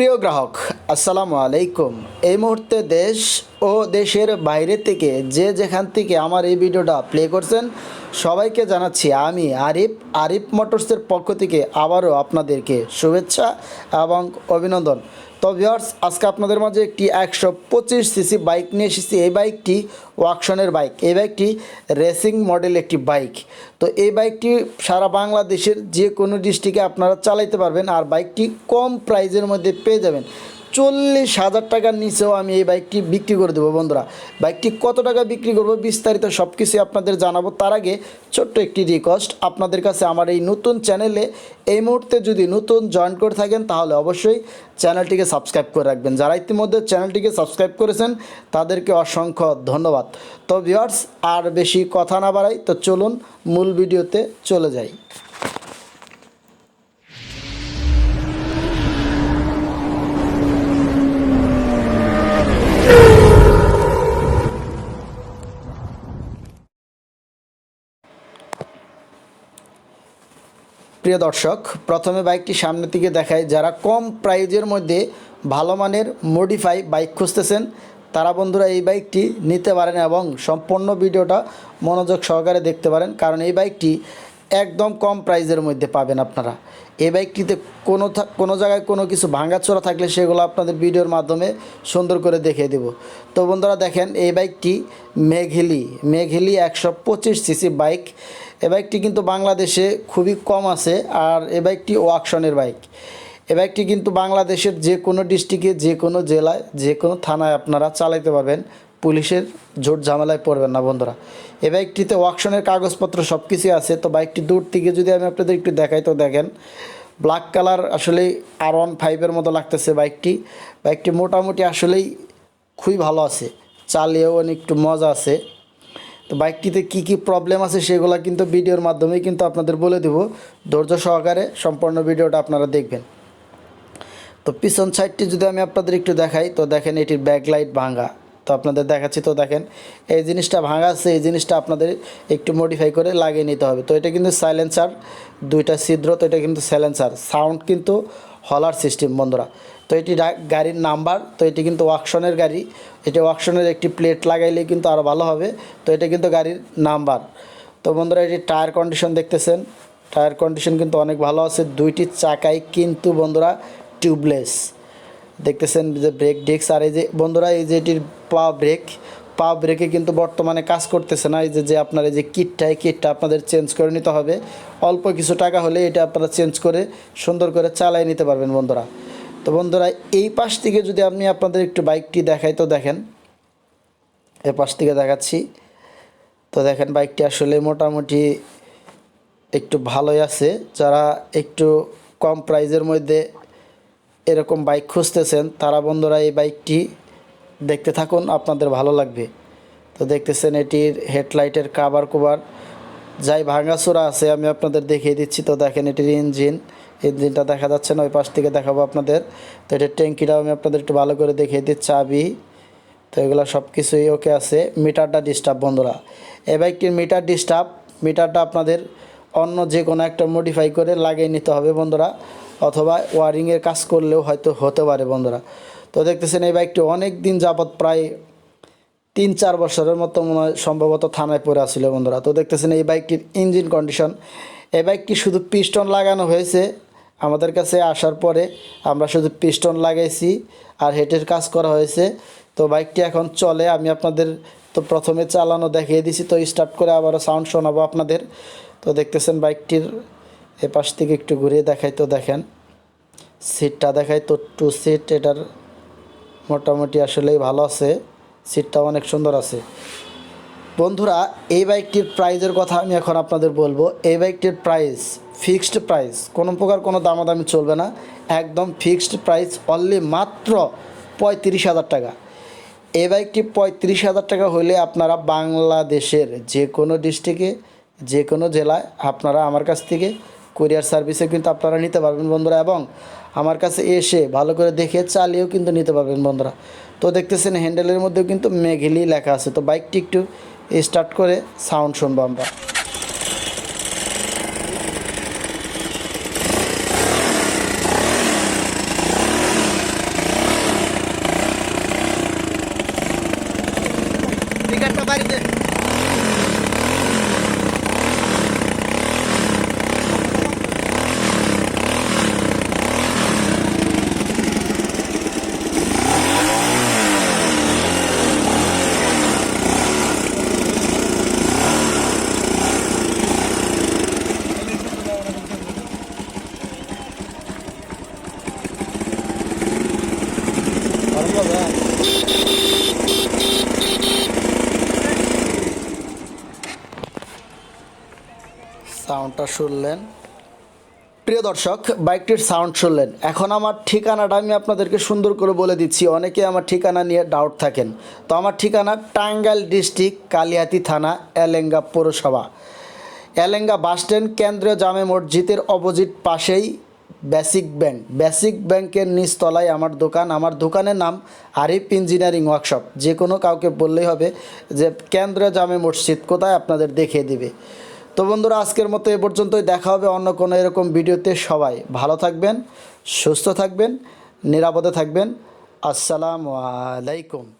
প্রিয় গ্রাহক, আসসালামু আলাইকুম। এই মুহূর্তে দেশ ও দেশের বাইরে থেকে যে যেখান থেকে আমার এই ভিডিওটা প্লে করছেন, সবাইকে জানাচ্ছি আমি আরিফ আরিফ মোটরসের পক্ষ থেকে আবারও আপনাদেরকে শুভেচ্ছা এবং অভিনন্দন। তো ভিওর্স আজকে আপনাদের মাঝে একটি একশো পঁচিশ সিসি বাইক নিয়ে এসেছি। এই বাইকটি ওয়াকশনের বাইক। এই বাইকটি রেসিং মডেল একটি বাইক। তো এই বাইকটি সারা বাংলাদেশের যে কোনো ডিস্ট্রিক্টে আপনারা চালাইতে পারবেন আর বাইকটি কম প্রাইজের মধ্যে পেয়ে যাবেন। চল্লিশ হাজার টাকার নিচেও আমি এই বাইকটি বিক্রি করে দেবো, বন্ধুরা। বাইকটি কত টাকা বিক্রি করব বিস্তারিত সব কিছুই আপনাদের জানাব। তার আগে ছোট্ট একটি রিকোয়েস্ট আপনাদের কাছে আমার এই নতুন চ্যানেলে এই মুহূর্তে যদি নতুন জয়েন করে থাকেন, তাহলে অবশ্যই চ্যানেলটিকে সাবস্ক্রাইব করে রাখবেন। যারা ইতিমধ্যে চ্যানেলটিকে সাবস্ক্রাইব করেছেন, তাদেরকে অসংখ্য ধন্যবাদ। তো ভিওয়ার্স আর বেশি কথা না বাড়াই, তো চলুন মূল ভিডিওতে চলে যাই। প্রিয় দর্শক, প্রথমে বাইকটি সামনের দিকে দেখায় যারা কম প্রাইজের মধ্যে ভালো মানের মডিফাই বাইক খুঁজতেছেন, তারা বন্ধুরা এই বাইকটি নিতে পারেন এবং সম্পূর্ণ ভিডিওটা মনোযোগ সহকারে দেখতে পারেন, কারণ এই বাইকটি একদম কম প্রাইজের মধ্যে পাবেন আপনারা। এই বাইকটিতে কোনো কোনো জায়গায় কোনো কিছু ভাঙাচোরা থাকলে সেগুলো আপনাদের ভিডিওর মাধ্যমে সুন্দর করে দেখিয়ে দেব। তো বন্ধুরা দেখেন, এই বাইকটি মেঘিলি মেঘিলি একশো পঁচিশ সিসি বাইক। এ বাইকটি কিন্তু বাংলাদেশে খুবই কম আছে আর এ বাইকটি ওয়াকশনের বাইক। এ বাইকটি কিন্তু বাংলাদেশের যে কোনো ডিস্ট্রিক্টে, যে কোনো জেলায়, যে কোনো থানায় আপনারা চালাইতে পারবেন। পুলিশের জোট ঝামেলায় পড়বেন না বন্ধুরা। এ বাইকটিতে ওয়াকশনের কাগজপত্র সব কিছুই আছে। তো বাইকটি দূর থেকে যদি আমি আপনাদের একটু দেখাই, তো দেখেন, ব্ল্যাক কালার আসলে আর ওয়ান ফাইভের মতো লাগতেছে বাইকটি। বাইকটি মোটামুটি আসলেই খুবই ভালো আছে। চালিয়েও অনেক একটু মজা আছে। তো বাইকটিতে কি কি প্রবলেম আছে সেগুলো কিন্তু ভিডিওর মাধ্যমেই কিন্তু আপনাদের বলে দেব। ধৈর্য সহকারে সম্পূর্ণ ভিডিওটা আপনারা দেখবেন। তো পিছন সাইডটি যদি আমি আপনাদের একটু দেখাই, তো দেখেন এটির ব্যাকলাইট ভাঙা তো আপনাদের দেখাচ্ছি, তো দেখেন এই জিনিসটা ভাঙা আছে, এই জিনিসটা আপনাদের একটু মডিফাই করে লাগিয়ে নিতে হবে। তো এটা কিন্তু সাইলেন্সার দুইটা ছিদ্র, তো এটা কিন্তু সাইলেন্সার সাউন্ড কিন্তু হলার সিস্টেম বন্ধুরা। তো এটি গাড়ির নাম্বার, তো এটি কিন্তু ওয়াকশনের গাড়ি। এটি ওয়াকশনের একটি প্লেট লাগাইলে কিন্তু আরও ভালো হবে। তো এটা কিন্তু গাড়ির নাম্বার। তো বন্ধুরা, এটি টায়ার কন্ডিশন দেখতেছেন। টায়ার কন্ডিশন কিন্তু অনেক ভালো আছে। দুইটি চাকাই কিন্তু বন্ধুরা টিউবলেস। দেখতেছেন যে ব্রেক ডিস্ক আর এই যে বন্ধুরা, এই যে এটির পা ব্রেক। পা ব্রেকে কিন্তু বর্তমানে কাজ করতেছে না। এই যে যে আপনার এই যে কিটটা, এই কিটটা আপনাদের চেঞ্জ করে নিতে হবে। অল্প কিছু টাকা হলে এটা আপনারা চেঞ্জ করে সুন্দর করে চালিয়ে নিতে পারবেন বন্ধুরা। তো বন্ধুরা, এই পাশ থেকে যদি আমি আপনাদের একটু বাইকটি দেখাই, তো দেখেন, এ পাশ থেকে দেখাচ্ছি। তো দেখেন, বাইকটি আসলে মোটামুটি একটু ভালোই আছে। যারা একটু কম প্রাইজের মধ্যে এরকম বাইক খুঁজতেছেন, তারা বন্ধুরা এই বাইকটি দেখতে থাকুন, আপনাদের ভালো লাগবে। তো দেখতেছেন, এটির হেডলাইটের কাবার কুবার যাই ভাঙাচোরা আছে, আমি আপনাদের দেখিয়ে দিচ্ছি। তো দেখেন, এটির ইঞ্জিন ইঞ্জিনটা দেখা যাচ্ছে না, ওই পাশ থেকে দেখাবো আপনাদের। তো এটা ট্যাঙ্কিটাও আমি আপনাদের একটু ভালো করে দেখিয়ে দিচ্ছি চাবি। তো এগুলো সব কিছুই ওকে আছে। মিটারটা ডিস্টার্ব বন্ধুরা। এ বাইকটির মিটার ডিস্টার্ব মিটারটা আপনাদের অন্য যে কোনো একটা মডিফাই করে লাগিয়ে নিতে হবে বন্ধুরা। অথবা ওয়ারিংয়ের কাজ করলেও হয়তো হতে পারে বন্ধুরা। তো দেখতেছেন এই বাইকটি অনেক দিন যাবৎ প্রায় তিন চার বছরের মতো মনে হয় সম্ভবত থানায় পড়ে আসছিল বন্ধুরা। তো দেখতেছেন এই বাইকটির ইঞ্জিন কন্ডিশন এই বাইকটি শুধু পিস্টন লাগানো হয়েছে? আমাদের কাছে আসার পরে আমরা শুধু পিস্টন লাগাইছি আর হেডের কাজ করা হয়েছে। তো বাইকটি এখন চলে, আমি আপনাদের তো প্রথমে চালানো দেখিয়ে দিছি, তো স্টার্ট করে আবারও সাউন্ড শোনাবো আপনাদের। তো দেখতেছেন বাইকটির এ পাশ থেকে একটু ঘুরিয়ে দেখাই, তো দেখেন। সিটটা দেখাই, তো টু সিট এটার মোটামুটি আসলেই ভালো আছে। সিটটা অনেক সুন্দর আছে। বন্ধুরা, এই বাইকটির প্রাইজের কথা আমি এখন আপনাদের বলব। এই বাইকটির প্রাইস, ফিক্সড প্রাইস, কোনো প্রকার কোনো দামাদামি চলবে না। একদম ফিক্সড প্রাইস অনলি মাত্র পঁয়ত্রিশ হাজার টাকা। এই বাইকটি পঁয়ত্রিশ হাজার টাকা হলে আপনারা বাংলাদেশের যে কোনো ডিস্ট্রিক্টে, যে কোনো জেলায় আপনারা আমার কাছ থেকে কুরিয়ার সার্ভিসে কিন্তু আপনারা নিতে পারবেন বন্ধুরা এবং আমার কাছে এসে ভালো করে দেখে চালিয়েও কিন্তু নিতে পারবেন বন্ধুরা। তো দেখতেছেন হ্যান্ডেলের মধ্যেও কিন্তু মেঘেলি লেখা আছে। তো বাইকটি একটু স্টার্ট করে সাউন্ড শুনব আমরা Obrigado, Marina. সাউন্ডটা শুনলেন। প্রিয় দর্শক, বাইকটির সাউন্ড শুনলেন। এখন আমার ঠিকানাটা আমি আপনাদেরকে সুন্দর করে বলে দিচ্ছি। অনেকে আমার ঠিকানা নিয়ে ডাউট থাকেন। তো আমার ঠিকানা টাঙ্গাইল ডিস্ট্রিক্ট, কালিয়াতি থানা, এলেঙ্গা পৌরসভা। এলেঙ্গা বাসস্ট্যান্ড কেন্দ্রীয় জামে মসজিদের অপোজিট পাশেই বেসিক ব্যাংক বেসিক ব্যাংকের নিচতলায় আমার দোকান। আমার দোকানের নাম আরিফ ইঞ্জিনিয়ারিং ওয়ার্কশপ যে কোনো কাউকে বললেই হবে যে, কেন্দ্রীয় জামে মসজিদ কোথায়? আপনাদের দেখিয়ে দিবে। তো বন্ধুরা, আজকের মতো এ পর্যন্তই। দেখা হবে অন্য কোনো এরকম ভিডিওতে সবাই। ভালো থাকবেন, সুস্থ থাকবেন, নিরাপদে থাকবেন। আসসালামু আলাইকুম।